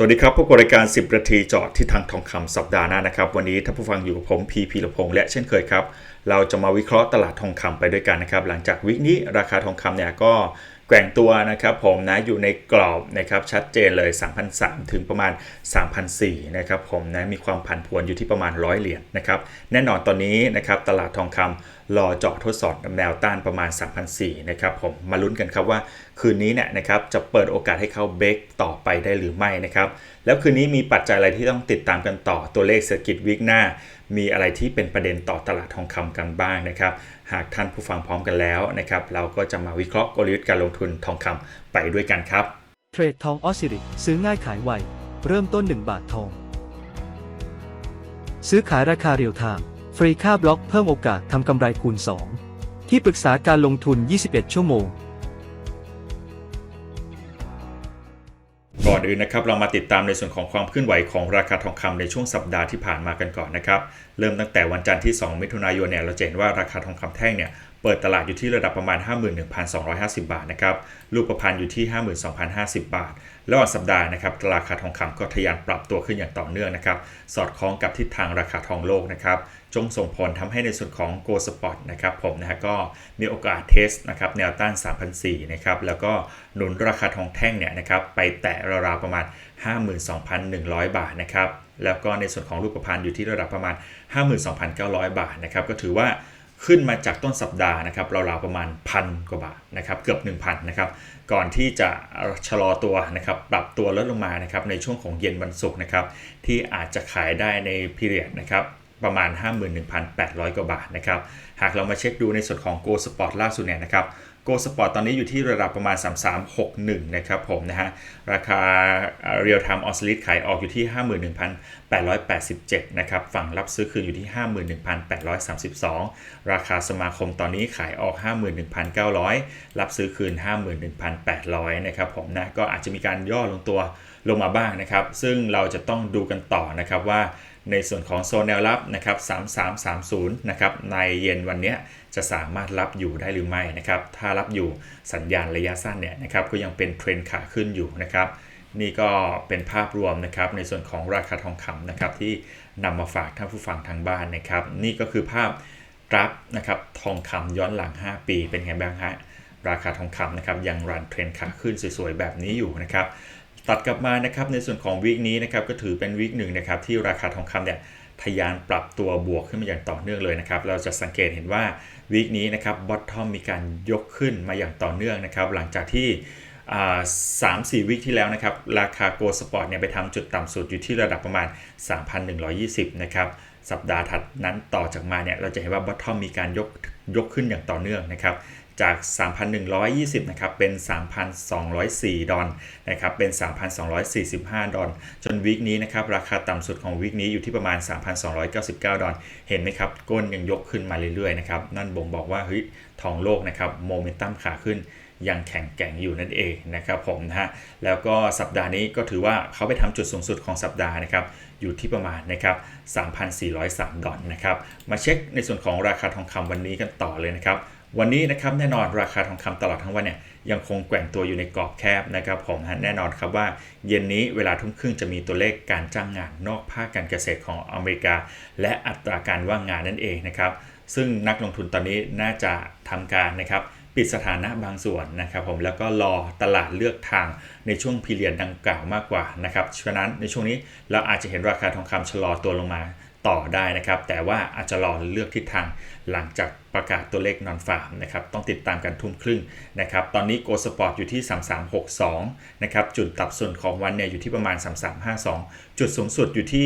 สวัสดีครับพบกับรายการ 10นาทีเจาะที่ทางทองคำสัปดาห์หน้านะครับ วันนี้ท่านผู้ฟังอยู่กับผมพีพีรพงษ์และเช่นเคยครับ เราจะมาวิเคราะห์ตลาดทองคำไปด้วยกันนะครับ หลังจากวิกนี้ราคาทองคำเนี่ยก็ แกว่งตัวนะครับผมนะอยู่ในกรอบนะครับชัดเจนเลย3,003ถึงประมาณ3,004นะครับผมนะมีความผันผวนอยู่ที่ประมาณ 100 เหรียญนะครับแน่นอนตอนนี้นะครับตลาดทองคำรอเจาะทดสอบแนวต้านประมาณ3,004นะครับผมมาลุ้นกันครับว่าคืนนี้เนี่ยนะครับจะเปิดโอกาสให้เขาเบรกต่อไปได้หรือไม่นะครับแล้วคืนนี้มีปัจจัยอะไรที่ต้องติดตามกันต่อตัวเลขเศรษฐกิจวิกหน้า มีอะไรที่เป็นประเด็นต่อตลาดทองคำกันบ้างนะครับ หากท่านผู้ฟังพร้อมกันแล้วนะครับ เราก็จะมาวิเคราะห์กลยุทธ์การลงทุนทองคำไปด้วยกันครับ เทรดทองออสิริซื้อง่ายขายไว เริ่มต้น 1 บาททอง ซื้อขายราคาเรียลไทม์ฟรีค่าบล็อกเพิ่มโอกาสทำกำไรคูณ 2 ที่ปรึกษาการลงทุน 21 ชั่วโมง ก่อนอื่นนะครับเรามาติดตามในส่วนของความเคลื่อนไหวของราคาทองคำในช่วงสัปดาห์ที่ผ่านมากันก่อนนะครับ เริ่มตั้งแต่วันจันทร์ที่ 2 มิถุนายนเนี่ยเราจะเห็นว่าราคาทองคำแท่งเนี่ย เปิดตลาดอยู่ที่ระดับประมาณ 51,250 บาทนะครับ รูปประพันธ์อยู่ที่ 52,050 บาท ระหว่างสัปดาห์นะครับ ราคาทองคำก็ทะยานปรับตัวขึ้นอย่างต่อเนื่องนะครับ สอดคล้องกับทิศทางราคาทองโลกนะครับ จงส่งผลทำให้ในส่วนของ Go Spot นะครับผมนะฮะก็มีโอกาสเทสนะครับแนวต้าน 3,004นะครับ แล้วก็หนุนราคาทองแท่งเนี่ยนะครับไปแตะราวๆประมาณ 52,100 บาทนะครับ แล้วก็ในส่วนของรูปพรรณอยู่ที่ระดับประมาณ 52,900 บาทนะครับ ก็ถือว่า ขึ้นมาจากต้นสัปดาห์นะครับราวๆประมาณพันกว่าบาทนะครับเกือบ 1,000นะครับก่อนที่จะชะลอตัวนะครับปรับตัวลดลงมานะครับในช่วงของเย็นวันศุกร์นะครับที่อาจจะขายได้ในพีเรียดนะครับ ประมาณ 51,800 กว่าบาทนะครับ หากเรามาเช็คดูในส่วนของ Go Spot ล่าสุดเนี่ยนะครับ Go Spot ตอนนี้อยู่ที่ระดับประมาณ 3361 นะครับผมนะฮะ ราคา Real Time o s c i l l a t e ขายออกอยู่ที่ 51,887 นะครับ ฝั่งรับซื้อคืนอยู่ที่ 51,832 ราคาสมาคมตอนนี้ขายออก 51,900 รับซื้อคืน 51,800 นะครับผมนะ ก็อาจจะมีการย่อลงตัวลงมาบ้างนะครับ ซึ่งเราจะต้องดูกันต่อนะครับว่า ในส่วนของโซนแนวรับนะครับ3330นะครับในเย็นวันนี้จะสามารถรับอยู่ได้หรือไม่นะครับถ้ารับอยู่สัญญาณระยะสั้นเนี่ยนะครับก็ยังเป็นเทรนขาขึ้นอยู่นะครับนี่ก็เป็นภาพรวมนะครับในส่วนของราคาทองคำนะครับที่นำมาฝากท่านผู้ฟังทางบ้านนะครับ นี่ก็คือภาพกราฟนะครับทองคำย้อนหลัง 5 ปีเป็นไงบ้างฮะราคาทองคำนะครับยังรันเทรนขาขึ้นสวยๆแบบนี้อยู่นะครับ ตัดกลับมานะครับในส่วนของวีคนี้นะครับก็ถือเป็นวีคหนึ่งนะครับที่ราคาทองคำเนี่ยทะยานปรับตัวบวกขึ้นมาอย่างต่อเนื่องเลยนะครับเราจะสังเกตเห็นว่าวีคนี้นะครับบอททอมมีการยกขึ้นมาอย่างต่อเนื่องนะครับหลังจากที่สามสี่วิคที่แล้วนะครับ ราคาโกลสปอร์ตเนี่ยไปทำจุดต่ำสุดอยู่ที่ระดับประมาณ 3,120 นะครับสัปดาห์ถัดนั้นต่อจากมาเนี่ยเราจะเห็นว่าบอททอมมีการยกยกขึ้นอย่างต่อเนื่องนะครับ จาก 3,120 นะครับ เป็น 3,204 ดอลนะครับ เป็น 3,245 ดอลจนวีคนี้นะครับ ราคาต่ำสุดของวีคนี้อยู่ที่ประมาณ 3,299 ดอลเห็นไหมครับ ก้นยังยกขึ้นมาเรื่อยๆ นะครับ นั่นบ่งบอกว่าเฮ้ยทองโลกนะครับโมเมนตัมขาขึ้นยังแข็งแกร่งอยู่นั่นเองนะครับผมนะฮะแล้วก็สัปดาห์นี้ก็ถือว่าเขาไปทำจุดสูงสุดของสัปดาห์นะครับอยู่ที่ประมาณนะครับ 3,403 ดอลนะครับ มาเช็คในส่วนของราคาทองคำวันนี้กันต่อเลยนะครับ วันนี้นะครับแน่นอนราคาทองคำตลอดทั้งวันเนี่ยยังคงแกว่งตัวอยู่ในกรอบแคบนะครับผมแน่นอนครับว่าเย็นนี้เวลาทุ่มครึ่งจะมีตัวเลขการจ้างงานนอกภาคการเกษตรของอเมริกา และอัตราการว่างงานนั่นเองนะครับซึ่งนักลงทุนตอนนี้น่าจะทำการนะครับปิดสถานะบางส่วนนะครับผมแล้วก็รอตลาดเลือกทางในช่วงพีเรียนดังกล่าวมากกว่านะครับฉะนั้นในช่วงนี้เราอาจจะเห็นราคาทองคำชะลอตัวลงมา ต่อได้นะครับ แต่ว่าอาจจะรอเลือกทิศทางหลังจากประกาศตัวเลขนอนฟาร์มนะครับ ต้องติดตามกันทุ่มครึ่งนะครับ ตอนนี้โกลสปอร์ตอยู่ที่ 3362 นะครับ จุดตับส่วนของวันเนี่ยอยู่ที่ประมาณ 3352 จุดสูงสุดอยู่ที่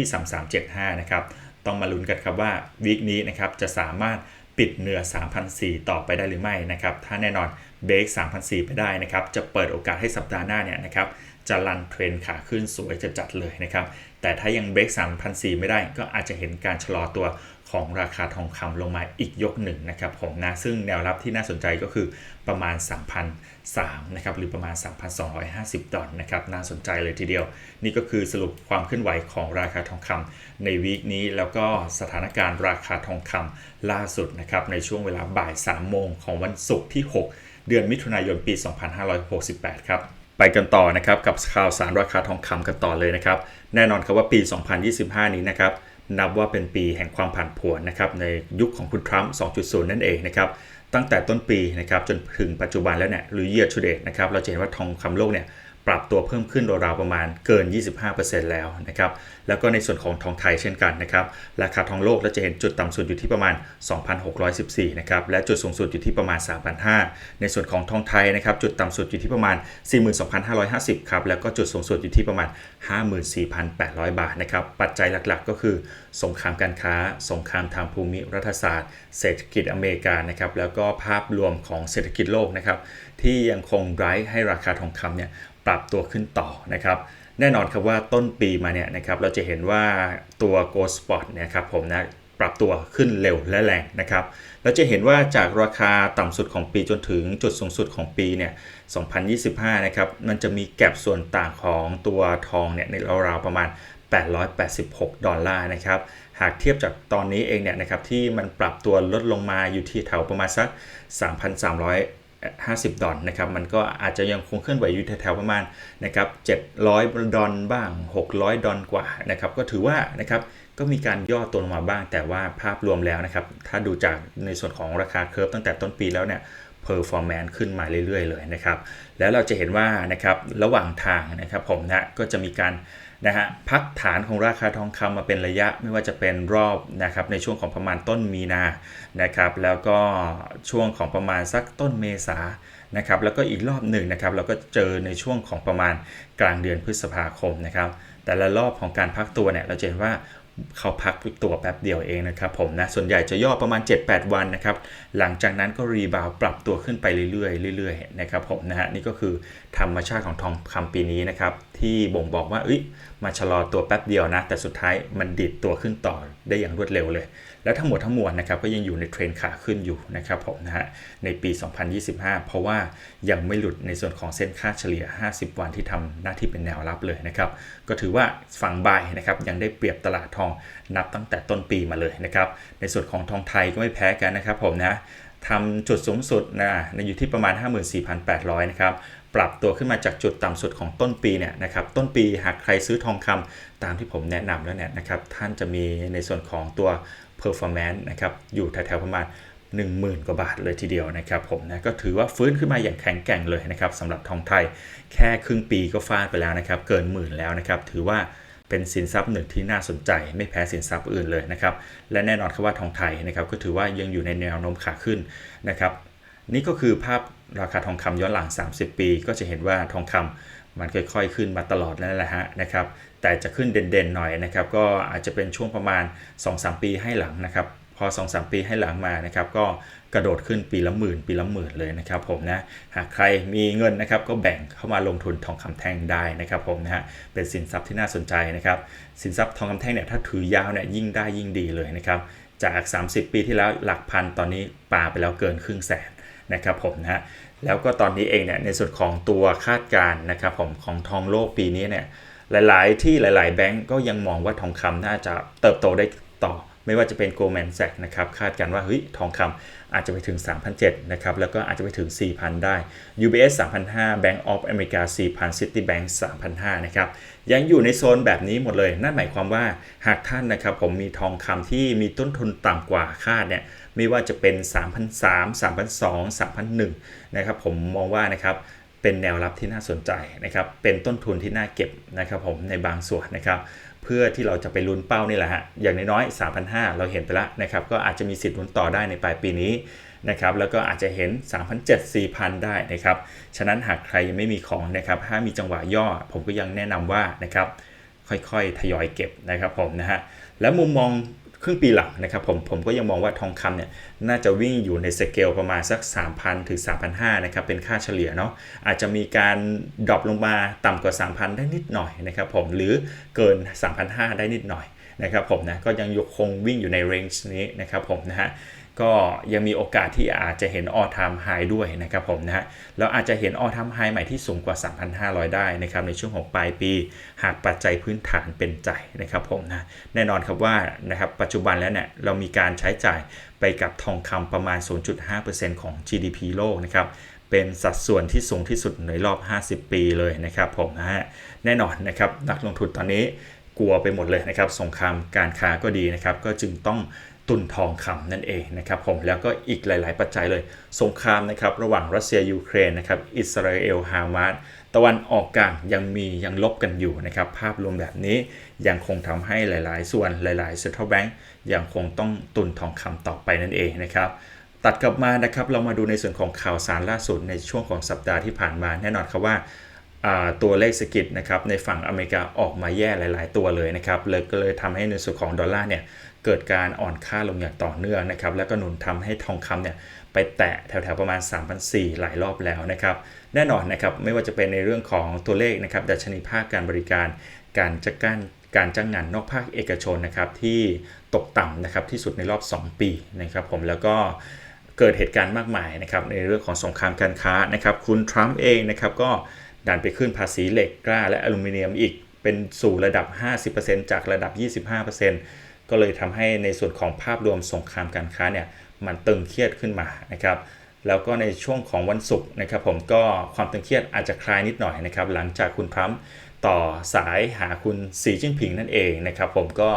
3375 นะครับ ต้องมาลุ้นกันครับว่าวีคนี้นะครับจะสามารถปิดเหนือ 3,004 ต่อไปได้หรือไม่นะครับ ถ้าแน่นอนเบรก3,004 ไปได้นะครับ จะเปิดโอกาสให้สัปดาห์หน้าเนี่ยนะครับ จะรันเทรนขาขึ้นสวยจะจัดเลยนะครับ แต่ถ้ายังเบรก3,004ไม่ได้ ก็อาจจะเห็นการชะลอตัวของราคาทองคำลงมาอีกยกหนึ่งนะครับผมนะซึ่งแนวรับที่น่าสนใจก็คือประมาณ 3,003นะครับหรือประมาณ 3,250 ดอลนะครับน่าสนใจเลยทีเดียว นี่ก็คือสรุปความเคลื่อนไหวของราคาทองคำในวีคนี้แล้วก็สถานการณ์ราคาทองคำล่าสุดนะครับในช่วงเวลาบ่าย 3 โมงของวันศุกร์ที่ 6 เดือนมิถุนายนปี 2568 ครับ ไปกันต่อนะครับกับข่าวสารราคาทองคำกันต่อเลยนะครับ แน่นอนครับว่าปี 2025 นี้นะครับนับว่าเป็นปีแห่งความผันผวนนะครับในยุคของคุณทรัมป์ 2.0 นั่นเองนะครับตั้งแต่ต้นปีนะครับจนถึงปัจจุบันแล้วเนี่ยหรือเยียร์ชูเดตนะครับเราจะเห็นว่าทองคำโลกเนี่ย ปรับตัวเพิ่มขึ้นราวๆประมาณเกิน 25%แล้วนะครับ แล้วก็ในส่วนของทองไทยเช่นกันนะครับ ราคาทองโลกเราจะเห็นจุดต่ำสุดอยู่ที่ประมาณ 2,614 นะครับ และจุดสูงสุดอยู่ที่ประมาณ 3,500 ในส่วนของทองไทยนะครับ จุดต่ำสุดอยู่ที่ประมาณ 42,550 ครับ แล้วก็จุดสูงสุดอยู่ที่ประมาณ 54,800 บาทนะครับ ปัจจัยหลักๆ ก็คือ สงครามการค้า สงครามทางภูมิรัฐศาสตร์ เศรษฐกิจอเมริกา นะครับ แล้วก็ภาพรวมของเศรษฐกิจโลกนะครับ ที่ยังคงไร้ให้ราคาทองคำเนี่ย ปรับตัวขึ้นต่อนะครับแน่นอนครับว่าต้นปีมาเนี่ยนะครับเราจะเห็นว่าตัว Gold Spot เนี่ยครับผมนะปรับตัวขึ้นเร็วและแรงนะครับเราจะเห็นว่าจากราคาต่ำสุดของปีจนถึงจุดสูงสุดของปีเนี่ย2025นะครับมันจะมีแก็บส่วนต่างของตัวทองเนี่ยในราวๆประมาณ 886 ดอลลาร์นะครับหากเทียบจากตอนนี้เองเนี่ยนะครับที่มันปรับตัวลดลงมาอยู่ที่แถวประมาณสัก 50 ดอลนะครับมันก็อาจจะยังคงเคลื่อนไหวอยู่แถวๆประมาณนะครับ700 ดอลบ้าง 600 ดอลกว่านะครับก็ถือว่านะครับก็มีการย่อตัวลงมาบ้าง แต่ว่าภาพรวมแล้วนะครับถ้าดูจากในส่วนของราคาเคิร์ฟตั้งแต่ต้นปีแล้วเนี่ย performance ขึ้นมาเรื่อยๆเลยนะครับแล้วเราจะเห็นว่านะครับระหว่างทางนะครับผมนะก็จะมีการ นะฮะพักฐานของราคาทองคำมาเป็นระยะไม่ว่าจะเป็นรอบนะครับในช่วงของประมาณต้นมีนานะครับแล้วก็ช่วงของประมาณสักต้นเมษานะครับแล้วก็อีกรอบหนึ่งนะครับเราก็เจอในช่วงของประมาณกลางเดือนพฤษภาคมนะครับแต่ละรอบของการพักตัวเนี่ยเราจะเห็นว่า เขาพักตัวแป๊บเดียวเองนะครับผมนะส่วนใหญ่จะย่อประมาณ 7-8 วันนะครับหลังจากนั้นก็รีบาวปรับตัวขึ้นไปเรื่อยๆเรื่อยๆนะครับผมนะฮะนี่ก็คือธรรมชาติของทองคำปีนี้นะครับที่บ่งบอกว่าเอ้ยมาชะลอตัวแป๊บเดียวนะ แต่สุดท้ายมันดิดตัวขึ้นต่อได้อย่างรวดเร็วเลย แล้วทั้งหมดทั้งมวลนะครับก็ยังอยู่ในเทรนขาขึ้นอยู่นะครับผมนะฮะในปี 2025 เพราะว่ายังไม่หลุดในส่วนของเส้นค่าเฉลี่ย 50 วันที่ทำหน้าที่เป็นแนวรับเลยนะครับก็ถือว่าฝั่งบายนะครับยังได้เปรียบตลาดทองนับตั้งแต่ต้นปีมาเลยนะครับในส่วนของทองไทยก็ไม่แพ้กันนะครับผมนะทำจุดสูงสุดนะอยู่ที่ประมาณ 54,800 นะครับปรับตัวขึ้นมาจากจุดต่ำสุดของต้นปีเนี่ยนะครับต้นปีหากใครซื้อทองคำตามที่ผมแนะนำแล้วเนี่ยนะครับท่านจะมีในส่วนของตัว performance นะครับอยู่แถวๆประมาณ 10,000 กว่าบาทเลยทีเดียวนะครับผมนะก็ถือว่าฟื้นขึ้นมาอย่างแข็งแกร่งเลยนะครับสำหรับทองไทยแค่ครึ่งปีก็ฟาดไปแล้วนะครับเกินหมื่นแล้วนะครับถือว่าเป็นสินทรัพย์หนึ่งที่น่าสนใจไม่แพ้สินทรัพย์อื่นเลยนะครับและแน่นอนครับว่าทองไทยนะครับก็ถือว่ายังอยู่ในแนวโน้มขาขึ้นนะครับนี่ก็คือภาพราคาทองคำย้อนหลัง 30 ปี ก็จะเห็นว่าทองคำมันค่อยๆ ขึ้นมาตลอดนั่นแหละฮะนะครับ แต่จะขึ้นเด่นๆหน่อยนะครับ ก็อาจจะเป็นช่วงประมาณ 2-3 ปีให้หลังนะครับ พอ 2-3 ปีให้หลังมานะครับ ก็กระโดดขึ้นปีละหมื่น ปีละหมื่นเลยนะครับผมนะหากใครมีเงินนะครับก็แบ่งเข้ามาลงทุนทองคำแท่งได้นะครับผมนะฮะเป็นสินทรัพย์ที่น่าสนใจนะครับ สินทรัพย์ทองคำแท่งเนี่ยถ้าถือยาวเนี่ยยิ่งได้ยิ่งดีเลยนะครับจาก 30 ปีที่แล้วหลักพันตอนนี้ปาไปแล้วเกินครึ่งแสนนะครับผมนะฮะแล้วก็ตอนนี้เองเนี่ยในส่วนของตัวคาดการณ์นะครับผมของทองโลกปีนี้เนี่ย หลาย ๆ ที่หลาย ๆ แบงก์ก็ยังมองว่าทองคำน่าจะเติบโตได้ต่อ ไม่ว่าจะเป็น Goldman Sachs นะครับ คาดกันว่าเฮ้ยทองคำอาจจะไปถึง 3,007นะครับ แล้วก็อาจจะไปถึง 4,000 ได้ UBS 3,500 Bank of America 4,000 Citibank 3,500นะครับ ยังอยู่ในโซนแบบนี้หมดเลย นั่นหมายความว่าหากท่านนะครับผมมีทองคำที่มีต้นทุนต่ำกว่าคาดเนี่ยไม่ว่าจะเป็น3,300 3,200 3,100นะครับผมมองว่านะครับ เป็นแนวรับที่น่าสนใจนะครับ เป็นต้นทุนที่น่าเก็บนะครับผมในบางส่วนนะครับ เพื่อที่เราจะไปลุ้นเป้านี่แหละฮะ อย่างน้อยๆ 3,500 เราเห็นไปแล้วนะครับ ก็อาจจะมีสิทธิ์ลุ้นต่อได้ในปลายปีนี้นะครับ แล้วก็อาจจะเห็น 3,700 4,000 ได้นะครับ ฉะนั้นหากใครยังไม่มีของนะครับ ถ้ามีจังหวะย่อ ผมก็ยังแนะนำว่านะครับ ค่อยๆ ทยอยเก็บนะครับผมนะฮะ แล้วมุมมอง ครึ่งปีหลังนะครับผมผมก็ยังมองว่าทองคำเนี่ยน่าจะวิ่งอยู่ในสเกลประมาณสัก 3,000 ถึง 3,500นะครับเป็นค่าเฉลี่ยเนาะอาจจะมีการดรอปลงมาต่ำกว่า 3,000 ได้นิดหน่อยนะครับผมหรือเกิน 3,500 ได้นิดหน่อยนะครับผมนะก็ยังยคงวิ่งอยู่ในเรนจ์นี้นะครับผมนะฮะ ก็ยังมีโอกาสที่อาจจะเห็นออทามไฮด้วยนะครับผมนะฮะแล้วอาจจะเห็นออทามไฮใหม่ที่สูงกว่า 3,500 ได้นะครับในช่วงของปลายปี หากปัจจัยพื้นฐานเป็นใจนะครับผมนะแน่นอนครับว่านะครับปัจจุบันแล้วเนี่ยเรามีการใช้จ่ายไปกับทองคำประมาณ 0.5%ของ GDP โลกนะครับเป็นสัดส่วนที่สูงที่สุดในรอบ 50 ปีเลยนะครับผมนะฮะแน่นอนนะครับนักลงทุนตอนนี้กลัวไปหมดเลยนะครับสงครามการค้าก็ดีนะครับก็จึงต้อง ตุนทองคำนั่นเองนะครับผมแล้วก็อีกหลาย ๆ ปัจจัยเลย สงครามนะครับระหว่างรัสเซียยูเครนนะครับอิสราเอลฮามาสตะวันออกกลางยังมียังลบกันอยู่นะครับภาพรวมแบบนี้ยังคงทำให้หลาย ๆ ส่วนหลายๆ central bank ยังคงต้องตุนทองคำต่อไปนั่นเองนะครับตัดกลับมานะครับเรามาดูในส่วนของข่าวสารล่าสุดในช่วงของสัปดาห์ที่ผ่านมาแน่นอนครับว่าอ่าตัวเลขเศรษฐกิจนะครับในฝั่งอเมริกาออกมาแย่หลาย ๆ ตัวเลยนะครับเลยก็เลยทำให้ในส่วนของดอลลาร์เนี่ย เกิดการอ่อนค่าลงอย่างต่อเนื่องนะครับแล้วก็หนุนทำให้ทองคำเนี่ยไปแตะแถวๆประมาณ 3,400 หลายรอบแล้วนะครับแน่นอนนะครับไม่ว่าจะเป็นในเรื่องของตัวเลขนะครับดัชนีภาคการบริการ การจัดการการจ้างงานนอกภาคเอกชนนะครับที่ตกต่ำนะครับที่สุดในรอบ 2 ปีนะครับผมแล้วก็เกิดเหตุการณ์มากมายนะครับในเรื่องของสงครามการค้านะครับคุณทรัมป์เองนะครับก็ดันไปขึ้นภาษีเหล็กกล้าและอลูมิเนียมอีกเป็นสู่ระดับ 50%จากระดับ 25% ก็เลยทำให้ในส่วนของภาพรวมสงครามการค้าเนี่ยมันตึงเครียดขึ้นมานะครับแล้วก็ในช่วงของวันศุกร์นะครับผมก็ความตึงเครียดอาจจะคลายนิดหน่อยนะครับหลังจากคุณทรัมป์ ต่อสายหาคุณสีจิ้นผิงนั่นเองนะครับ ผมก็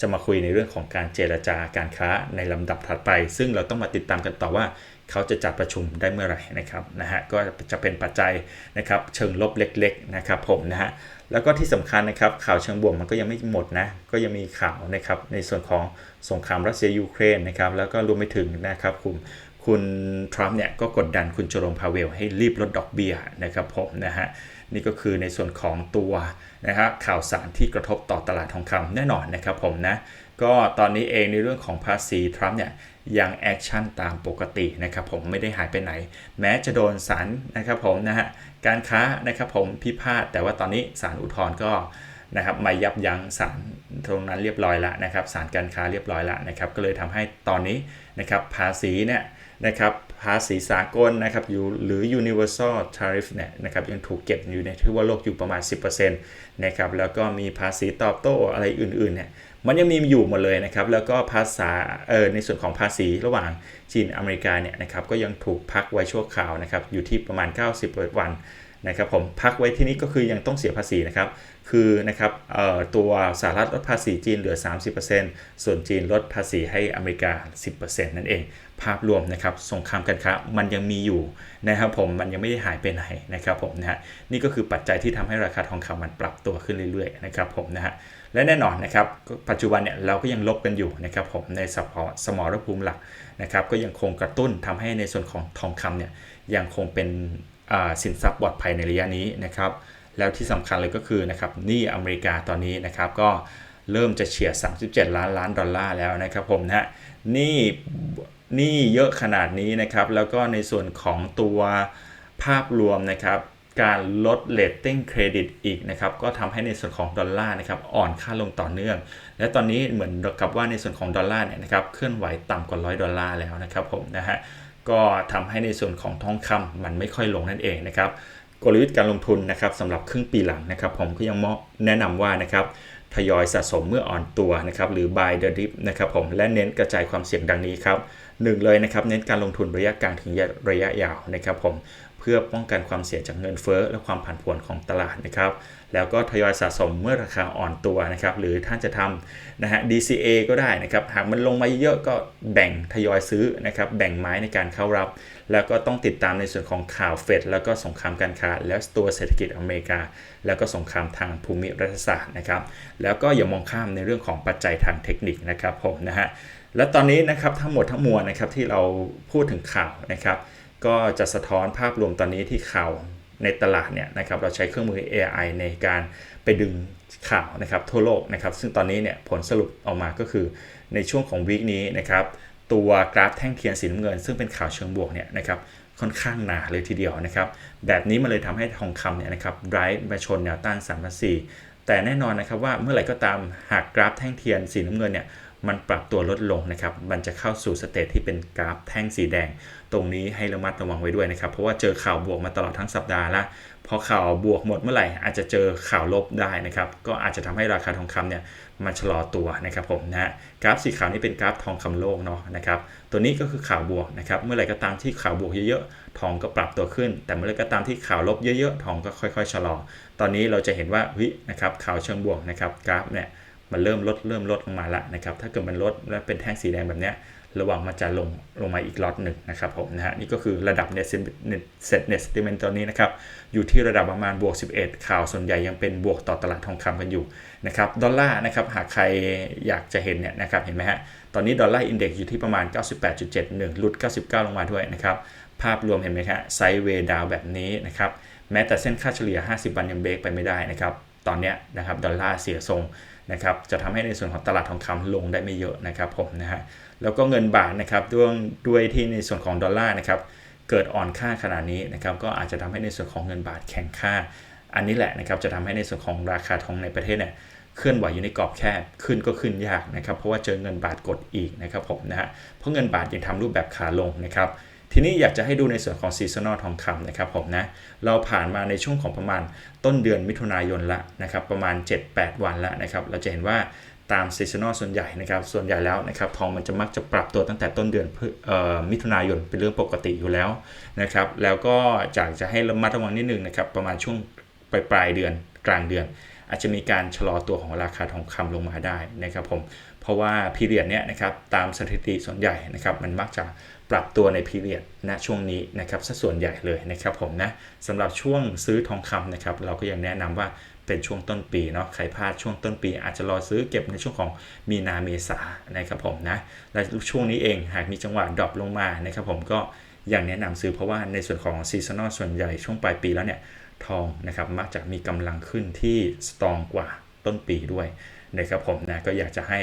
จะมาคุยในเรื่องของการเจรจาการค้าในลำดับถัดไป ซึ่งเราต้องมาติดตามกันต่อว่า เขาจะจัดประชุมได้เมื่อไหร่นะครับนะฮะก็จะเป็นปัจจัยนะครับ เชิงลบเล็ก ๆ นะครับ ผมนะฮะแล้วก็ที่สำคัญนะครับข่าวเชิงบวกมันก็ยังไม่หมดนะก็ยังมีข่าวนะครับในส่วนของสงครามรัสเซียยูเครนนะครับแล้วก็รวมไปถึงนะครับคุณคุณทรัมป์เนี่ยก็กดดันคุณโจโรมพาเวลให้รีบลดดอกเบี้ยนะครับผมนะฮะ นี่ก็คือในส่วนของตัวนะฮะข่าวสารที่กระทบต่อตลาดทองคำแน่นอนนะครับผมนะก็ตอนนี้เองในเรื่องของภาษีทรัมป์เนี่ยยังแอคชั่นตามปกตินะครับผมไม่ได้หายไปไหน แม้จะโดนศาลนะครับผมนะฮะการค้านะครับผมพิพาทแต่ว่าตอนนี้ศาลอุทธรณ์ก็นะครับมายับยั้งศาลตรงนั้นเรียบร้อยแล้วนะครับศาลการค้าเรียบร้อยแล้วนะครับก็เลยทำให้ตอนนี้นะครับภาษีเนี่ย นะครับภาษีสากลนะครับอยู่หรือ universal tariff เนี่ยนะครับยังถูกเก็บอยู่ในทั่วโลกอยู่ประมาณ 10%นะครับแล้วก็มีภาษีตอบโต้อะไรอื่นๆเนี่ยมันยังมีอยู่หมดเลยนะครับแล้วก็ภาษาเออในส่วนของภาษีระหว่างจีนอเมริกาเนี่ยนะครับก็ยังถูกพักไว้ชั่วคราวนะครับอยู่ที่ประมาณ 90 วัน นะครับผมพักไว้ที่นี้ก็คือยังต้องเสียภาษีนะครับ คือนะครับตัวสหรัฐลดภาษีจีนเหลือ 30%ส่วนจีนลดภาษีให้อเมริกา 10%นั่นเอง ภาพรวมนะครับสงครามการค้ามันยังมีอยู่นะครับผมมันยังไม่ได้หายไปไหนนะครับผมนะฮะนี่ก็คือปัจจัยที่ทำให้ราคาทองคำมันปรับตัวขึ้นเรื่อยๆนะครับผมนะฮะและแน่นอนนะครับปัจจุบันเนี่ยเราก็ยังลบกันอยู่นะครับผมในสปอสมรภูมิหลักนะครับก็ยังคงกระตุ้นทำให้ในส่วนของทองคำเนี่ยยังคงเป็น สินทรัพย์ปลอดภัยในระยะนี้นะครับ แล้วที่สำคัญเลยก็คือนะครับหนี้อเมริกาตอนนี้นะครับก็เริ่มจะเฉียด 37 ล้านล้านดอลลาร์แล้วนะครับผมนะหนี้หนี้เยอะขนาดนี้นะครับ แล้วก็ในส่วนของตัวภาพรวมนะครับ การลดเลตติ้งเครดิตอีกนะครับ ก็ทำให้ในส่วนของดอลลาร์นะครับอ่อนค่าลงต่อเนื่อง และตอนนี้เหมือนกับว่าในส่วนของดอลลาร์เนี่ยนะครับเคลื่อนไหวต่ำกว่า100ดอลลาร์แล้วนะครับผมนะฮะ ก็ทำให้ในส่วนของทองคำมันไม่ค่อยลงนั่นเองนะครับกลยุทธ์การลงทุนนะครับสำหรับครึ่งปีหลังนะครับ ผมก็ยังแนะนำว่านะครับทยอยสะสมเมื่ออ่อนตัวนะครับหรือ buy the dip นะครับผมและเน้นกระจายความเสี่ยงดังนี้ครับหนึ่งเลยนะครับเน้นการลงทุนระยะกลางถึงระยะยาวนะครับผมเพื่อป้องกันความเสี่ยงจากเงินเฟ้อและความผันผวนของตลาดนะครับ แล้วก็ทยอยสะสมเมื่อราคาอ่อนตัวนะครับหรือท่านจะทำนะฮะ DCA ก็ได้นะครับหากมันลงมาเยอะก็แบ่งทยอยซื้อนะครับแบ่งไม้ในการเข้ารับ แล้วก็ต้องติดตามในส่วนของข่าวเฟดแล้วก็สงครามการค้า แล้วตัวเศรษฐกิจอเมริกา แล้วก็สงครามทางภูมิรัฐศาสตร์นะครับแล้วก็อย่ามองข้ามในเรื่องของปัจจัยทางเทคนิคนะครับผมนะฮะและตอนนี้นะครับทั้งหมดทั้งมวลนะครับที่เราพูดถึงข่าวนะครับก็จะสะท้อนภาพรวมตอนนี้ที่ข่าว ในตลาดเนี่ยนะครับเราใช้เครื่องมือ AI ในการไปดึงข่าวนะครับทั่วโลกนะครับซึ่งตอนนี้เนี่ยผลสรุปออกมาก็คือในช่วงของวีคนี้นะครับตัวกราฟแท่งเทียนสีน้ำเงิน ซึ่งเป็นข่าวเชิงบวกเนี่ยนะครับค่อนข้างหนาเลยทีเดียวนะครับแบบนี้มันเลยทำให้ทองคำเนี่ยนะครับไร้มาชนแนวต้าน3 4แต่แน่นอนนะครับว่าเมื่อไหร่ก็ตามหากกราฟแท่งเทียนสีน้ำเงินเนี่ยมันปรับตัวลดลงนะครับมันจะเข้าสู่สเตจที่เป็นกราฟแท่งสีแดง ตรงนี้ให้ระมัดระวังไว้ด้วยนะครับ เพราะว่าเจอข่าวบวกมาตลอดทั้งสัปดาห์ละพอข่าวบวกหมดเมื่อไหร่อาจจะเจอข่าวลบได้นะครับ ก็อาจจะทำให้ราคาทองคำเนี่ยมันชะลอตัวนะครับผมนะฮะกราฟสีขาวนี่เป็นกราฟทองคำโลกเนาะนะครับ ตัวนี้ก็คือข่าวบวกนะครับ เมื่อไหร่ก็ตามที่ข่าวบวกเยอะๆ ทองก็ปรับตัวขึ้น แต่เมื่อไหร่ก็ตามที่ข่าวลบเยอะๆ ทองก็ค่อยๆ ชะลอ ตอนนี้เราจะเห็นว่าวินะครับข่าวเชิงบวกนะครับกราฟเนี่ยมันเริ่มลดเริ่มลดลงมาแล้วนะครับ ถ้าเกิดมันลดและเป็นแท่งสีแดงแบบเนี้ย ระวังมันจะลงลงมาอีกล็อตหนึ่งนะครับผมนะฮะนี่ก็คือระดับ net set net sentiment ตอนนี้นะครับอยู่ที่ระดับประมาณบวก 11 ข่าวส่วนใหญ่ยังเป็นบวกต่อตลาดทองคำกันอยู่นะครับดอลลาร์นะครับหากใครอยากจะเห็นเนี่ยนะครับเห็นไหมฮะตอนนี้ดอลลาร์อินเด็กซ์อยู่ที่ประมาณ 98.71 หลุด 99 ลงมาด้วยนะครับภาพรวมเห็นไหมฮะไซด์เวย์ดาวแบบนี้นะครับแม้แต่เส้นค่าเฉลี่ย 50 วันยังเบรกไปไม่ได้นะครับตอนเนี้ยนะครับดอลลาร์เสียทรงนะครับจะทำให้ในส่วนของตลาดทองคำลงได้ไม่เยอะนะครับผมนะฮะ แล้วก็เงินบาทนะครับด้วยด้วยที่ในส่วนของดอลลาร์นะครับเกิดอ่อนค่าขนาดนี้นะครับก็อาจจะทำให้ในส่วนของเงินบาทแข็งค่า อันนี้แหละนะครับจะทำให้ในส่วนของราคาทองในประเทศเนี่ยเคลื่อนไหวอยู่ในกรอบแคบขึ้นก็ขึ้นยากนะครับ เพราะว่าเจอเงินบาทกดอีกนะครับผมนะฮะเพราะเงินบาทยังทำรูปแบบขาลงนะครับทีนี้อยากจะให้ดูในส่วนของซีซันอลทองคำนะครับผมนะเราผ่านมาในช่วงของประมาณต้นเดือนมิถุนายนละนะครับประมาณ 7-8 วันล้วนะครับเราจะเห็นว่า ตามซีซันอลส่วนใหญ่นะครับ ส่วนใหญ่แล้วนะครับทองมันจะมักจะปรับตัวตั้งแต่ต้นเดือนออมิถุนายนเป็นเรื่องปกติอยู่แล้วนะครับ แล้วก็จากจะให้ระมัดระวังนิดนึงนะครับ ประมาณช่วงปลายปลายเดือนกลางเดือน อาจจะมีการชะลอตัวของราคาทองคำลงมาได้นะครับผม เพราะว่าพีเรียดเนี้ยนะครับตามสถิติส่วนใหญ่นะครับ มันมักจะปรับตัวในพีเรียดณช่วงนี้นะครับซะส่วนใหญ่เลยนะครับผมนะสำหรับช่วงซื้อทองคำนะครับ เราก็ยังแนะนำว่า เป็นช่วงต้นปีเนาะใครพลาดช่วงต้นปี อาจจะรอซื้อเก็บในช่วงของมีนาเมษานะครับผมนะและช่วงนี้เองหากมีจังหวะดรอปลงมานะครับผมก็อย่างแนะนำซื้อเพราะว่าในส่วนของซีซันอลส่วนใหญ่ช่วงปลายปีแล้วเนี่ยทองนะครับมักจะมีกำลังขึ้นที่สตรองกว่าต้นปีด้วย นะครับผมนะก็อยากจะให้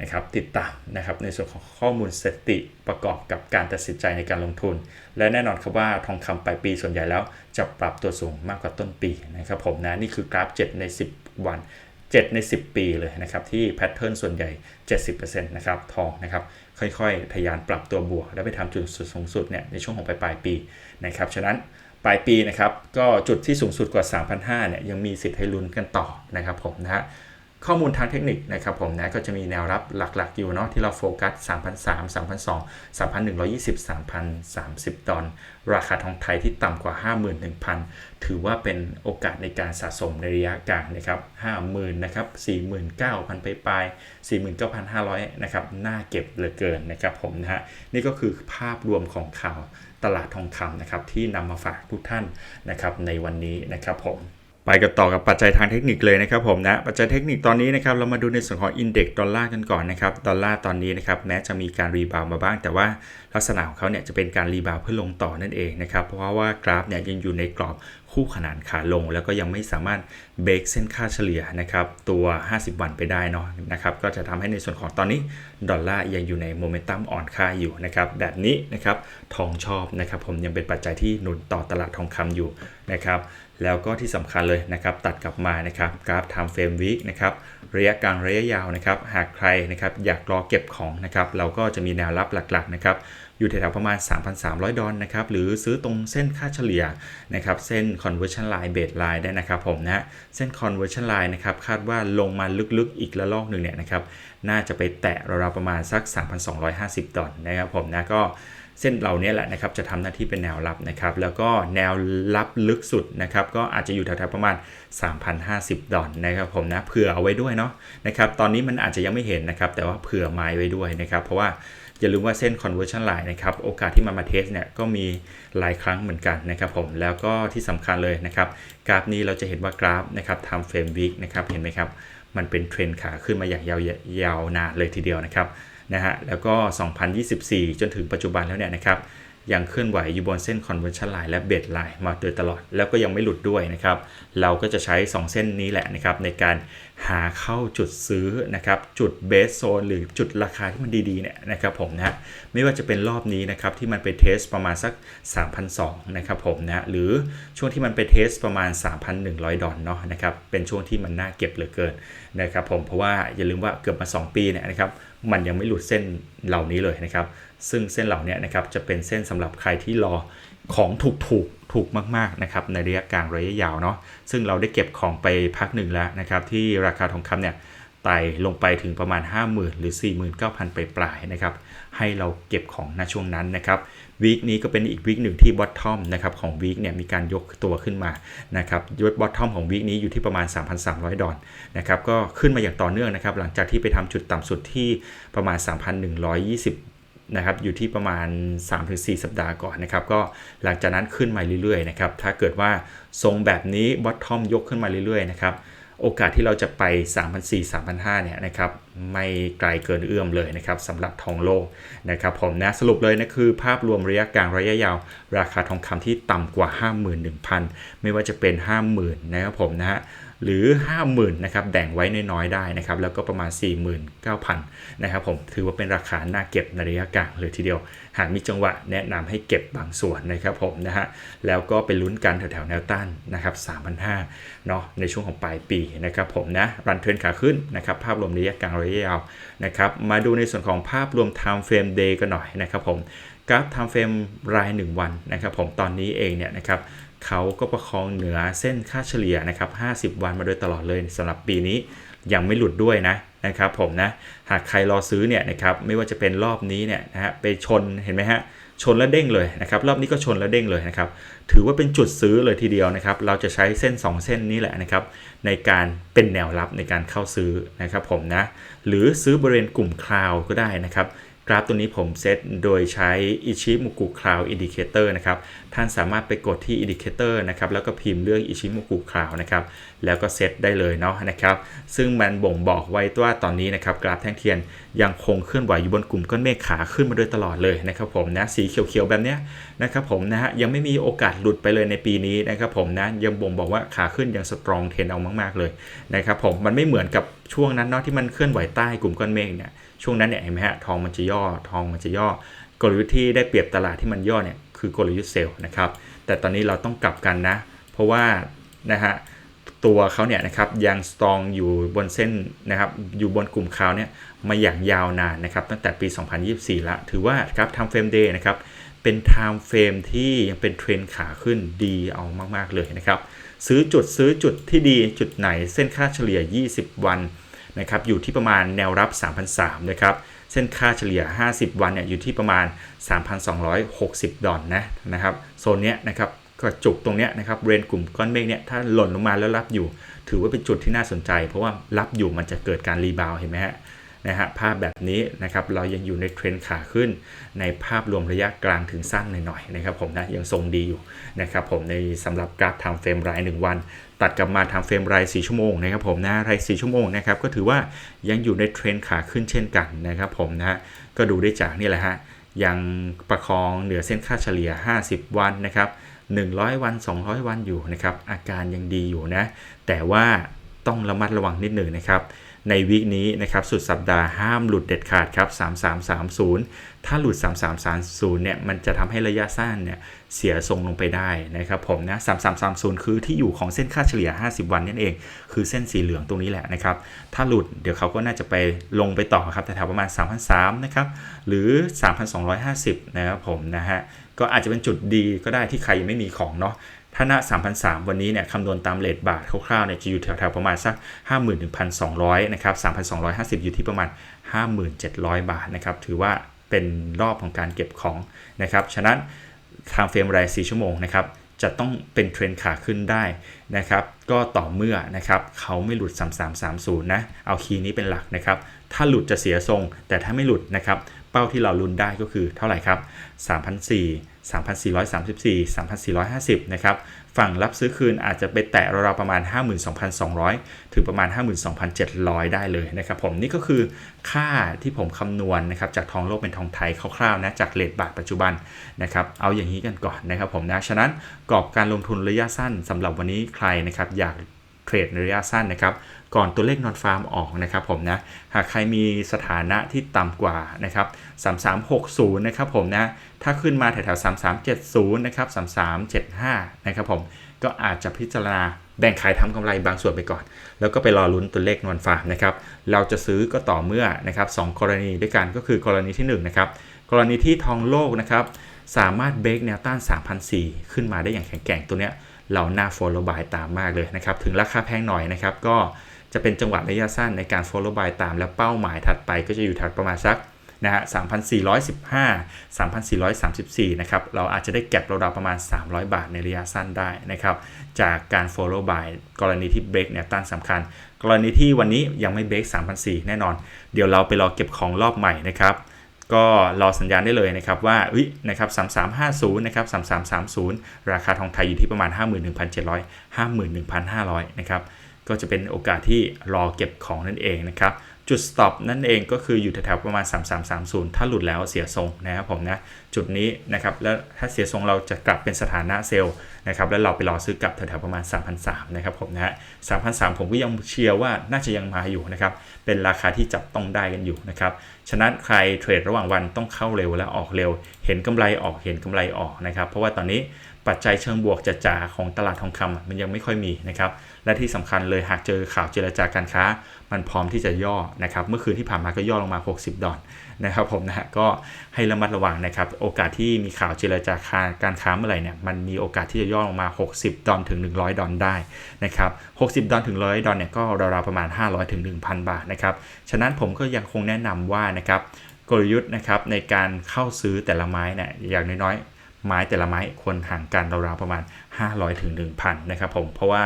นะครับติดตามนะครับในส่วนของข้อมูลสถิติประกอบกับการตัดสินใจในการลงทุน และแน่นอนครับว่าทองคำปลายปีส่วนใหญ่แล้วจะปรับตัวสูงมากกว่าต้นปีนะครับผมนะนี่คือกราฟ 7 ใน 10 วัน 7 ใน 10 ปีเลยนะครับที่แพทเทิร์นส่วนใหญ่ 70%นะครับทองนะครับค่อยๆ ทยานปรับตัวบวก แล้วไปทำจุดสูงสุดเนี่ยในช่วงของปลายปลายปีนะครับฉะนั้นปลายปีนะครับก็จุดที่สูงสุดกว่า 3,500เนี่ยยังมีสิทธิ์ให้ลุ้นกันต่อนะครับผมนะฮะ ข้อมูลทางเทคนิคนะครับผมนะก็จะมีแนวรับหลักๆอยู่เนาะที่เราโฟกัส 3,300 3,200 3,120 3,030 ดอลราคาทองไทยที่ต่ำกว่า 51,000 ถือว่าเป็นโอกาสในการสะสมในระยะกลางนะครับ 50,000นะครับ49,000 ไปปลาย 49,500 นะครับ น่าเก็บเหลือเกินนะครับผมนะฮะนี่ก็คือภาพรวมของข่าวตลาดทองคำนะครับที่นำมาฝากทุกท่านนะครับในวันนี้นะครับผม ไปกันต่อกับปัจจัยทางเทคนิคเลยนะครับผมนะปัจจัยเทคนิคตอนนี้นะครับเรามาดูในส่วนของอินเด็กซ์ดอลลาร์กันก่อนนะครับดอลลาร์ตอนนี้นะครับแม้จะมีการรีบาวมาบ้าง แต่ว่าลักษณะของเขาเนี่ยจะเป็นการรีบาวเพื่อลงต่อนั่นเองนะครับเพราะว่ากราฟเนี่ยยังอยู่ในกรอบคู่ขนานขาลง แล้วก็ยังไม่สามารถเบรกเส้นค่าเฉลี่ยนะครับตัว 50 วันไปได้เนาะนะครับก็จะทำให้ในส่วนของตอนนี้ดอลลาร์ยังอยู่ในโมเมนตัมอ่อนค่าอยู่นะครับแบบนี้นะครับทองชอบนะครับผมยังเป็นปัจจัยที่หนุนต่อตลาดทองคำอยู่นะครับแล้วก็ที่สำคัญเลยนะครับตัดกลับมานะครับกราฟ time frame week นะครับระยะกลางระยะยาวนะครับหากใครนะครับอยากรอเก็บของนะครับเราก็จะมีแนวรับหลักๆนะครับอยู่แถวๆประมาณ 3,300 ดอลนะครับหรือซื้อตรงเส้นค่าเฉลี่ยนะครับเส้น conversion line base line ได้นะครับผมนะเส้น conversion line นะครับคาดว่าลงมาลึกๆอีกระลอกหนึ่งเนี่ยนะครับน่าจะไปแตะราวๆประมาณสัก 3,250 ดอลนะครับผมนะก็ เส้นเหล่านี้แหละนะครับจะทำหน้าที่เป็นแนวรับนะครับแล้วก็แนวรับลึกสุดนะครับก็อาจจะอยู่แถวๆประมาณ 3,050 ดอลนะครับผมนะเผื่อเอาไว้ด้วยเนาะนะครับตอนนี้มันอาจจะยังไม่เห็นนะครับแต่ว่าเผื่อไม้ไว้ด้วยนะครับเพราะว่าอย่าลืมว่าเส้น conversion line นะครับโอกาสที่มันมาเทสเนี่ยก็มีหลายครั้งเหมือนกันนะครับผมแล้วก็ที่สำคัญเลยนะครับกราฟนี้เราจะเห็นว่ากราฟนะครับ time frame week นะครับเห็นไหมครับมันเป็นเทรนขาขึ้นมาอย่างยาวยาวนานเลยทีเดียวนะครับ นะฮะแล้วก็ 2024 จนถึงปัจจุบันแล้วเนี่ยนะครับยังเคลื่อนไหวอยู่บนเส้น conversion line และ base line มาโดยตลอด แล้วก็ยังไม่หลุดด้วยนะครับ เราก็จะใช้ 2 เส้นนี้แหละนะครับ ในการหาเข้าจุดซื้อนะครับ จุดเบสโซนหรือจุดราคาที่มันดีๆเนี่ยนะครับผมนะไม่ว่าจะเป็นรอบนี้นะครับที่มันไปเทสประมาณสัก3,200นะครับผมนะหรือช่วงที่มันไปเทสประมาณ 3,100 ดอลเนาะนะครับเป็นช่วงที่มันน่าเก็บเหลือเกินนะครับผมเพราะว่าอย่าลืมว่าเกือบมา 2 ปีเนี่ยนะครับ มันยังไม่หลุดเส้นเหล่านี้เลยนะครับ ซึ่งเส้นเหล่านี้นะครับจะเป็นเส้นสำหรับใครที่รอของถูกถูกๆถูกมากๆนะครับในระยะกลางระยะยาวเนาะซึ่งเราได้เก็บของไปพักหนึ่งแล้วนะครับที่ราคาทองคำเนี่ย ไต่ลงไปถึงประมาณ 50,000 หรือ 49,000 ไปปลายนะครับ ให้เราเก็บของณช่วงนั้นนะครับวีคนี้ก็เป็นอีกวีคหนึ่งที่บอททอมนะครับของวีคเนี่ยมีการยกตัวขึ้นมานะครับยศบอททอมของวีคนี้อยู่ที่ประมาณ 3,300 ดอลนะครับก็ขึ้นมาอย่างต่อเนื่องนะครับหลังจากที่ไปทำจุดต่ำสุดที่ประมาณ 3,120นะครับอยู่ที่ประมาณ 3-4 สัปดาห์ก่อนนะครับก็หลังจากนั้นขึ้นมาเรื่อยๆนะครับถ้าเกิดว่าทรงแบบนี้บอททอมยกขึ้นมาเรื่อยๆนะครับ โอกาสที่เราจะไป3,400 3,500เนี่ยนะครับไม่ไกลเกินเอื้อมเลยนะครับสำหรับทองโลกนะครับผมนะสรุปเลยนะคือภาพรวมระยะกลางระยะยาว ราคาทองคำที่ต่ำกว่า 51,000 ไม่ว่าจะเป็น 50,000นะครับผมนะฮะ หรือ 50,000นะครับแบ่งไว้น้อยๆได้นะครับแล้วก็ประมาณ 49,000นะครับผมถือว่าเป็นราคาน่าเก็บในระยะกลางเลยทีเดียว หากมีจังหวะแนะนำให้เก็บบางส่วนนะครับผมนะฮะแล้วก็ไปลุ้นกันแถวๆแนวต้านนะครับ3,500เนาะในช่วงของปลายปีนะครับผมนะรันเทรนขาขึ้นนะครับภาพรวมระยะกลางระยะยาวนะครับมาดูในส่วนของภาพรวม time frame day กันหน่อยนะครับผมกราฟ time frame ราย 1 วันนะครับผมตอนนี้เองเนี่ยนะครับ เขาก็ประคองเหนือเส้นค่าเฉลี่ยนะครับ50 วันมาโดยตลอดเลยสำหรับปีนี้ยังไม่หลุดด้วยนะนะครับผมนะหากใครรอซื้อเนี่ยนะครับไม่ว่าจะเป็นรอบนี้เนี่ยนะฮะไปชนเห็นไหมฮะชนแล้วเด้งเลยนะครับรอบนี้ก็ชนแล้วเด้งเลยนะครับถือว่าเป็นจุดซื้อเลยทีเดียวนะครับเราจะใช้เส้น 2 เส้นนี้แหละนะครับในการเป็นแนวรับในการเข้าซื้อนะครับผมนะหรือซื้อบริเวณกลุ่มคลาวก็ได้นะครับ ราฟตัวนี้ผมเซตโดยใช้ Ichimoku Cloud Indicator นะครับ ท่านสามารถไปกดที่ Indicator นะครับ แล้วก็พิมพ์เรื่อง Ichimoku Cloud นะครับ แล้วก็เซตได้เลยเนาะนะครับ ซึ่งมันบ่งบอกไว้ว่าตอนนี้นะครับ กราฟแท่งเทียนยังคงเคลื่อนไหวอยู่บนกลุ่มก้อนเมฆขาขึ้นมาโดยตลอดเลยนะครับผมนะ สีเขียวๆแบบเนี้ยนะครับผมนะฮะ ยังไม่มีโอกาสหลุดไปเลยในปีนี้นะครับผมนะ ยังบ่งบอกว่าขาขึ้นยังสตรองเทนเอามาก ๆเลยนะครับผม มันไม่เหมือนกับช่วงนั้นเนาะที่มันเคลื่อนไหวใต้กลุ่มก้อนเมฆเนี่ย ช่วงนั้นเนี่ยเห็นไหมฮะทองมันจะย่อทองมันจะย่อกลยุทธ์ที่ได้เปรียบตลาดที่มันย่อเนี่ยคือกลยุทธ์เซลล์นะครับแต่ตอนนี้เราต้องกลับกันนะ เพราะว่านะฮะตัวเขาเนี่ยนะครับยังสตรองอยู่บนเส้นนะครับอยู่บนกลุ่มคาวเนี่ยมาอย่างยาวนานนะครับตั้งแต่ปี 2024ล้วถือว่าครับทำเฟรมเดย์นะครับเป็นไทม์เฟรมที่ยังเป็นเทรนขาขึ้นดีเอามาก ๆ เลยนะครับ ซื้อจุดซื้อจุดที่ดีจุดไหนเส้นค่าเฉลี่ย 20 วัน นะครับอยู่ที่ประมาณแนวรับ 3,003นะครับเส้นค่าเฉลี่ย 50 วันเนี่ยอยู่ที่ประมาณ 3,260 ดอลนะนะครับโซนเนี้ยนะครับกระจุกตรงเนี้ยนะครับเรนกลุ่มก้อนเมฆเนี่ยถ้าหล่นลงมาแล้วรับอยู่ ถือว่าเป็นจุดที่น่าสนใจ เพราะว่ารับอยู่มันจะเกิดการรีบาวเห็นไหมฮะนะฮะภาพแบบนี้นะครับเรายังอยู่ในเทรนขาขึ้น ในภาพรวมระยะกลางถึงสั้นหน่อยๆนะครับผมนะยังทรงดีอยู่นะครับผมในสำหรับกราฟทม์เฟรมราย 1 วัน ตัดกลับมาทำเฟรมราย 4 ชั่วโมงนะครับผมนะราย 4 ชั่วโมงนะครับก็ถือว่ายังอยู่ในเทรนขาขึ้นเช่นกันนะครับผมนะฮะก็ดูได้จากนี่แหละฮะยังประคองเหนือเส้นค่าเฉลี่ย 50 วันนะครับ100 วัน 200 วันอยู่นะครับอาการยังดีอยู่นะ แต่ว่าต้องระมัดระวังนิดหนึ่งนะครับในวีคนี้นะครับสุดสัปดาห์ห้ามหลุดเด็ดขาดครับ 3330 ถ้าหลุด 3330 เนี่ยมันจะทำให้ระยะสั้นเนี่ย เสียทรงลงไปได้นะครับผมนะ3330คือที่อยู่ของเส้นค่าเฉลี่ย 50 วันนั่นเอง คือเส้นสีเหลืองตรงนี้แหละนะครับ ถ้าหลุดเดี๋ยวเขาก็น่าจะไปลงไปต่อครับแต่แถวประมาณ 3,300นะครับ หรือ 3,250 นะครับผมนะฮะ ก็อาจจะเป็นจุดดีก็ได้ที่ใครยังไม่มีของเนาะถ้าณ3,003 วันนี้เนี่ยคำนวณตามเลทบาทคร่าวๆเนี่ยจะอยู่แถวๆประมาณสัก 51,200 นะครับ 3,250 อยู่ที่ประมาณ 57,000 บาทนะครับ ถือว่าเป็นรอบของการเก็บของนะครับ ฉะนั้น ทางเฟรมราย 4 ชั่วโมงนะครับจะต้องเป็นเทรนขาขึ้นได้นะครับก็ต่อเมื่อนะครับเขาไม่หลุด 3330 นะ เอาคีย์นี้เป็นหลักนะครับ ถ้าหลุดจะเสียทรง แต่ถ้าไม่หลุดนะครับ เป้าที่เราลุ้นได้ก็คือเท่าไหร่ครับ3,400 3,434 3,450 นะครับ ฝั่งรับซื้อคืนอาจจะไปแตะราวๆประมาณ 52,200 ถึงประมาณ 52,700 ได้เลยนะครับผมนี่ก็คือค่าที่ผมคำนวณนะครับจากทองโลกเป็นทองไทยคร่าวๆนะจากเลทบาทปัจจุบันนะครับเอาอย่างนี้กันก่อนนะครับผมนะฉะนั้นกรอบการลงทุนระยะสั้นสำหรับวันนี้ใครนะครับอยาก เทรดในระยะสั้นนะครับก่อนตัวเลขนอนฟาร์มออกนะครับผมนะหากใครมีสถานะที่ต่ำกว่านะครับ3360นะครับผมนะถ้าขึ้นมาแถวๆ3370นะครับ3375นะครับผมก็อาจจะพิจารณาแบ่งขายทำกำไรบางส่วนไปก่อน แล้วก็ไปรอลุ้นตัวเลขนอนฟาร์มนะครับเราจะซื้อก็ต่อเมื่อนะครับสองกรณีด้วยกันก็คือกรณีที่1นะครับกรณีที่ทองโลกนะครับสามารถเบรกแนวต้าน3,004ขึ้นมาได้อย่างแข็งแกร่งตัวเนี้ย เราหน้า follow buy ตามมากเลยนะครับ ถึงราคาแพงหน่อยนะครับ ก็จะเป็นจังหวะระยะสั้นในการ follow buy ตาม แล้วเป้าหมายถัดไปก็จะอยู่ถัดประมาณสักนะฮะ3,415 3,434 นะครับ เราอาจจะได้เก็บราวๆประมาณ 300 บาทในระยะสั้นได้นะครับ จากการ follow by กรณีที่ break แนวต้านสำคัญ กรณีที่วันนี้ยังไม่ break 3,400 แน่นอน เดี๋ยวเราไปรอเก็บของรอบใหม่นะครับ ก็รอสัญญาณได้เลยนะครับว่าอุ้ยนะครับ3350นะครับ3330 ราคาทองไทยอยู่ที่ประมาณ 51,700 51,500นะครับก็จะเป็นโอกาสที่รอเก็บของนั่นเองนะครับ จุด stop นั่นเองก็คืออยู่แถวๆประมาณ 3330 ถ้าหลุดแล้วเสียทรงนะครับผมนะ จุดนี้นะครับ แล้วถ้าเสียทรงเราจะกลับเป็นสถานะเซลล์นะครับ แล้วเราไปรอซื้อกลับแถวๆประมาณ 3,300นะครับผมนะฮะ3,300 ผมก็ยังเชียร์ว่าน่าจะยังมาอยู่นะครับ เป็นราคาที่จับต้องได้กันอยู่นะครับ ฉะนั้นใครเทรดระหว่างวันต้องเข้าเร็วและออกเร็ว เห็นกำไรออก เห็นกำไรออกนะครับ เพราะว่าตอนนี้ ปัจจัยเชิงบวกจะจ่าของตลาดทองคำมันยังไม่ค่อยมีนะครับ และที่สำคัญเลยหากเจอข่าวเจรจาการค้า มันพร้อมที่จะย่อนะครับ เมื่อคืนที่ผ่านมาก็ย่อลงมา 60 ดอลนะครับผมนะฮะก็ให้ระมัดระวังนะครับ โอกาสที่มีข่าวเจรจาการค้าเมื่อไหร่เนี่ย มันมีโอกาสที่จะย่อลงมา 60 ดอลถึง 100 ดอลได้นะครับ 60 ดอลถึง 100 ดอลเนี่ยก็ราวๆประมาณ 500ถึง1,000 บาทนะครับ ฉะนั้นผมก็ยังคงแนะนำว่านะครับกลยุทธ์นะครับในการเข้าซื้อแต่ละไม้เนี่ยอย่างน้อยๆ ไม้แต่ละไม้ควรห่างกันราวๆประมาณ 500ถึง1,000นะครับผมเพราะว่า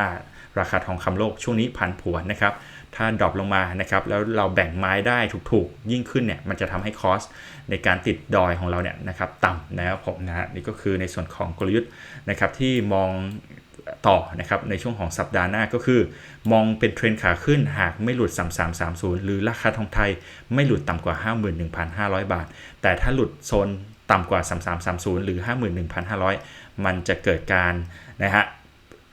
ราคาทองคำโลกช่วงนี้ผันผวนนะครับถ้าดรอปลงมานะครับแล้วเราแบ่งไม้ได้ถูกๆ ยิ่งขึ้นเนี่ยมันจะทำให้คอสในการติดดอยของเราเนี่ยนะครับต่ำนะครับผมนะฮะนี่ก็คือในส่วนของกลยุทธ์นะครับที่มองต่อนะครับในช่วงของสัปดาห์หน้าก็คือ มองเป็นเทรนขาขึ้นหากไม่หลุด 3330 หรือราคาทองไทยไม่หลุดต่ำกว่า 51,500 บาท แต่ถ้าหลุดโซน ต่ำกว่า 3330 หรือ 51,500 มันจะเกิดการนะฮะ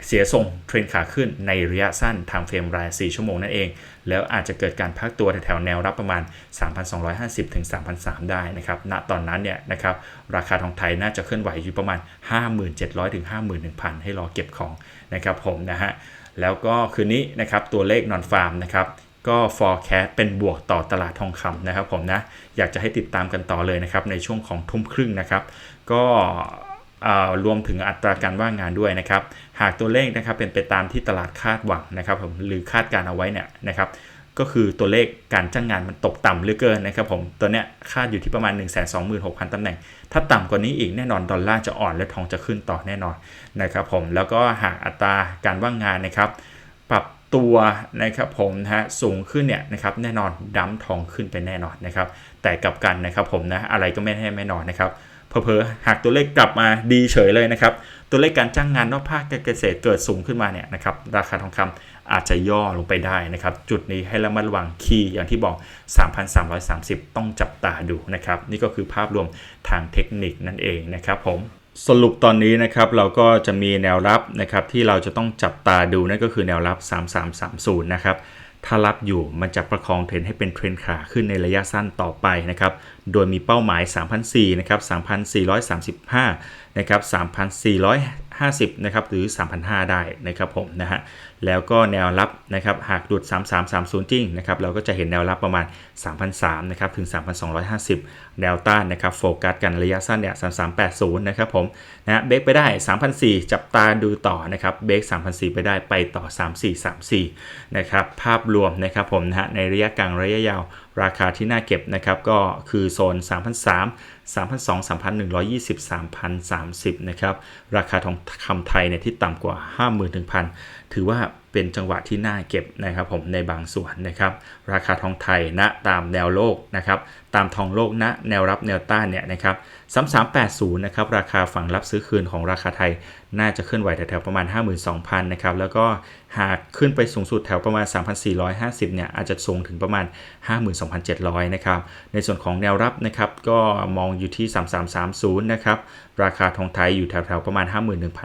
เสียทรงเทรนขาขึ้นในระยะสั้นทางเฟรมราย 4 ชั่วโมงนั่นเอง แล้วอาจจะเกิดการพักตัวแถวแนวรับประมาณ 3,250 ถึง3,300ได้นะครับ ณ ตอนนั้นเนี่ยนะครับราคาทองไทยน่าจะเคลื่อนไหวอยู่ประมาณ 5,700 ถึง 51,000 ให้รอเก็บของนะครับผมนะฮะ แล้วก็คืนนี้นะครับตัวเลขนอนฟาร์มนะครับ ก็ forecast เป็นบวกต่อตลาดทองคำนะครับผมนะ อยากจะให้ติดตามกันต่อเลยนะครับ ในช่วงของทุ่มครึ่งนะครับ ก็รวมถึงอัตราการว่างงานด้วยนะครับ หากตัวเลขนะครับเป็นไปตามที่ตลาดคาดหวังนะครับผมหรือคาดการเอาไว้เนี่ยนะครับก็คือตัวเลขการจ้างงานมันตกต่ำเหลือเกินนะครับผมตัวเนี้ยคาดอยู่ที่ประมาณ 1 2 6 0 0 0ตำแหน่ง ถ้าต่ำกว่านี้อีกแน่นอนดอลลาร์จะอ่อนและทองจะขึ้นต่อแน่นอนนะครับผมแล้วก็หากอัตราการว่างงานนะครับ ปรับ ตัวนะครับผมนะฮะสูงขึ้นเนี่ยนะครับแน่นอนดั้มทองขึ้นไปแน่นอนนะครับ แต่กลับกันนะครับผมนะอะไรก็ไม่ให้แน่นอนนะครับเพอๆหากตัวเลขกลับมาดีเฉยเลยนะครับ ตัวเลขการจ้างงานนอกภาคเกษตรเกิดสูงขึ้นมาเนี่ยนะครับราคาทองคำอาจจะย่อลงไปได้นะครับ จุดนี้ให้ระมัดระวังคีย์อย่างที่บอก 3,330 ต้องจับตาดูนะครับ นี่ก็คือภาพรวมทางเทคนิคนั่นเองนะครับผม สรุปตอนนี้นะครับเราก็จะมีแนวรับนะครับที่เราจะต้องจับตาดูนั่นก็คือแนวรับ 3330 นะครับถ้ารับอยู่มันจะประคองเทรนให้เป็นเทรนขาขึ้นในระยะสั้นต่อไปนะครับ โดยมีเป้าหมาย 3,400 นะครับ 3,435 นะครับ 3,450นะครับหรือ 3,500 ได้นะครับผมนะฮะแล้วก็แนวรับนะครับหากดุด3330 จริงนะครับเราก็จะเห็นแนวรับประมาณ3,300นะครับถึง 3,250 แนวต้านนะครับโฟกัสกันระยะสั้นเนี่ย3380นะครับผมนะเบรกไปได้3,400จับตาดูต่อนะครับเบรก3,400ไปได้ไปต่อ 3434นะครับภาพรวมนะครับผมนะฮะในระยะกลางระยะยาวราคาที่น่าเก็บนะครับก็คือโซน3,300 3,200 3,120 3,030 นะครับ ราคาทองคำไทยเนี่ยที่ต่ำกว่า 51,000 ถือว่าเป็นจังหวะที่น่าเก็บนะครับผมในบางส่วนนะครับ ราคาทองไทยณตามแนวโลกนะครับ ตามทองโลกณแนวรับแนวต้านเนี่ยนะครับ3380นะครับราคาฝั่งรับซื้อคืนของราคาไทยน่าจะเคลื่อนไหวแถวๆประมาณ 52,000นะครับแล้วก็หากขึ้นไปสูงสุดแถวประมาณ 3,450เนี่ยอาจจะสูงถึงประมาณ 52,700นะครับในส่วนของแนวรับนะครับก็มองอยู่ที่ 3330นะครับราคาทองไทยอยู่แถวๆประมาณ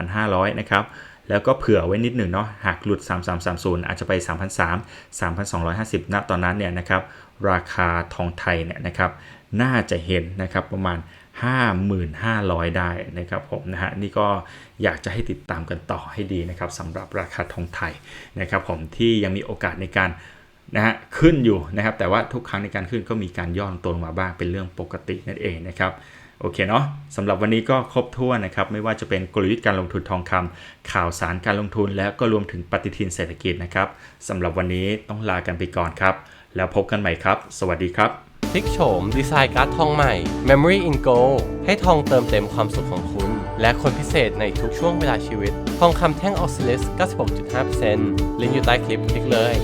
51,500นะครับ แล้วก็เผื่อไว้นิดหนึ่งเนาะหากหลุด 3330 อาจจะไป3,300 3,250ณตอนนั้นเนี่ยนะครับราคาทองไทยเนี่ยนะครับน่าจะเห็นนะครับประมาณ 5,500 ได้นะครับผมนะฮะนี่ก็อยากจะให้ติดตามกันต่อให้ดีนะครับสำหรับราคาทองไทยนะครับผมที่ยังมีโอกาสในการนะฮะขึ้นอยู่นะครับแต่ว่าทุกครั้งในการขึ้นก็มีการย่อตัวลงมาบ้างเป็นเรื่องปกตินั่นเองนะครับ โอเคเนาะสำหรับวันนี้ก็ครบถ้วนนะครับ ไม่ว่าจะเป็นกลยุทธ์การลงทุนทองคำข่าวสารการลงทุน แล้วก็รวมถึงปฏิทินเศรษฐกิจนะครับสำหรับวันนี้ต้องลากันไปก่อนครับ แล้วพบกันใหม่ครับ สวัสดีครับพลิกโฉม ดีไซน์การ์ดทองใหม่ Memory in Gold ให้ทองเติมเต็มความสุขของคุณ และคนพิเศษในทุกช่วงเวลาชีวิต ทองคำแท่งออกซิลิส 96.5%ลิงก์อยู่ใต้คลิปคลิกเลย